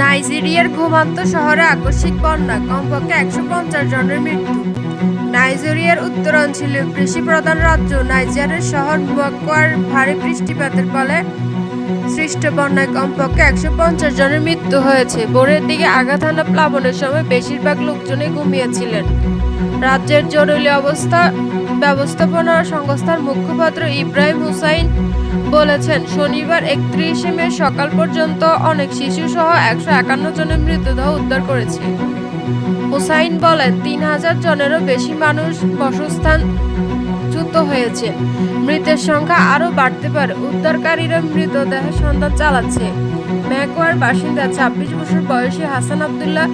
নাইজেরিয়ার ঘুমান্ত শহরে আকস্মিক বন্যা, কমপক্ষে একশো পঞ্চাশ জনের মৃত্যু। নাইজেরিয়ার উত্তরাঞ্চলীয় কৃষি প্রধান রাজ্য নাইজারের শহর মুয়াক্কার ভারী বৃষ্টিপাতের ফলে সৃষ্ট বন্যায় কমপক্ষে একশো পঞ্চাশ জনের মৃত্যু হয়েছে। ভোরের দিকে আঘাত হানা প্লাবনের সময় বেশিরভাগ লোকজনই ঘুমিয়েছিলেন। রাজ্যের জরুরি অবস্থা ব্যবস্থাপনা সংস্থার মুখপাত্র ইব্রাহিম হুসাইন বলেছেন, শনিবার একত্রিশে মে সকাল পর্যন্ত অনেক শিশুসহ একশো একান্ন জনের মৃতদেহ উদ্ধার করেছে। হুসাইন বলেন, তিন হাজার জনেরও বেশি মানুষ বাসস্থান চ্যুত হয়েছে। মৃতের সংখ্যা আরও বাড়তে পারে। উদ্ধারকারীরা মৃতদেহ সন্ধান চালাচ্ছে। ম্যাকওয়ার বাসিন্দা ছাব্বিশ বছর বয়সী হাসান আবদুল্লাহ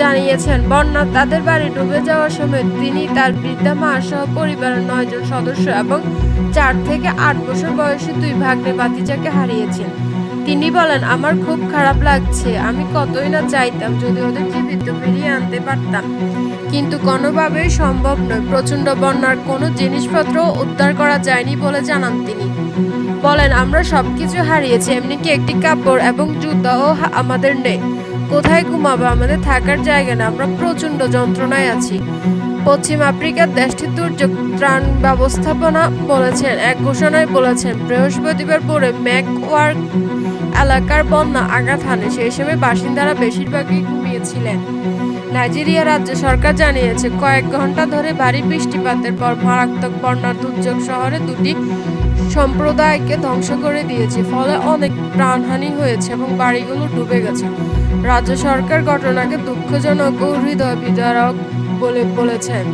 জানিয়েছেন, বন্যা তাদের বাড়ি ডুবে যাওয়ার সময় তিনি তার বৃদ্ধা মা সহ পরিবারের নয়জন সদস্য এবং চার থেকে আট বছর বয়সী দুই ভাগ্নে বাতিজাকে হারিয়েছেন। তিনি বলেন, আমার খুব খারাপ লাগছে। আমি কতই না চাইতাম যদি ওদের জীবিত ফিরিয়ে আনতে পারতাম। কিন্তু কোনোভাবেই সম্ভব নয়। প্রচণ্ড বন্যার কোনো জিনিসপত্র উদ্ধার করা যায়নি বলে জানান তিনি। বলেন, আমরা সব কিছু হারিয়েছি। এমনকি একটি কাপড় এবং জুতাও আমাদের নেই। কোথায় ঘুমাবো? আমাদের থাকার জায়গা না আমরা প্রচণ্ড যন্ত্রণায় আছি। পশ্চিম আফ্রিকার দেশটির দুর্যোগ ত্রাণ ব্যবস্থাপনা বলেছেন, এক ঘোষণায় বলেছেন, বৃহস্পতিবার ভোরে ম্যাকওয়ার্ক এলাকার বন্যা আঘাত হানে সেই সময় বাসিন্দারা বেশিরভাগই ঘুমিয়েছিলেন। নাইজেরিয়া রাজ্য সরকার জানিয়েছে, কয়েক ঘণ্টা ধরে ভারী বৃষ্টিপাতের পর মারাত্মক বন্যার দুর্যোগ শহরে দুটি সম্প্রদায়কে ধ্বংস করে দিয়েছে, ফলে অনেক প্রাণহানি হয়েছে এবং বাড়িগুলো ডুবে গেছে। রাজ্য সরকার ঘটনাকে দুঃখজনক ও হৃদয় বিদারক বলে বলেছেন।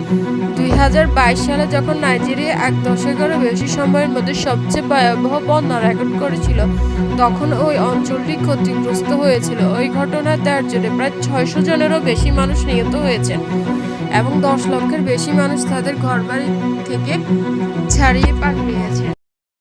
দুই হাজার বাইশ সালে যখন নাইজেরিয়া এক দশকেরও বেশি সময়ের মধ্যে সবচেয়ে ভয়াবহ বন্যা রেকর্ড করেছিল, তখন ওই অঞ্চলটি ক্ষতিগ্রস্ত হয়েছিল। ওই ঘটনায় তার জন্য প্রায় ছয়শো জনেরও বেশি মানুষ নিহত হয়েছেন এবং দশ লক্ষের বেশি মানুষ তাদের ঘরবাড়ি থেকে ছাড়িয়ে পাঠিয়েছে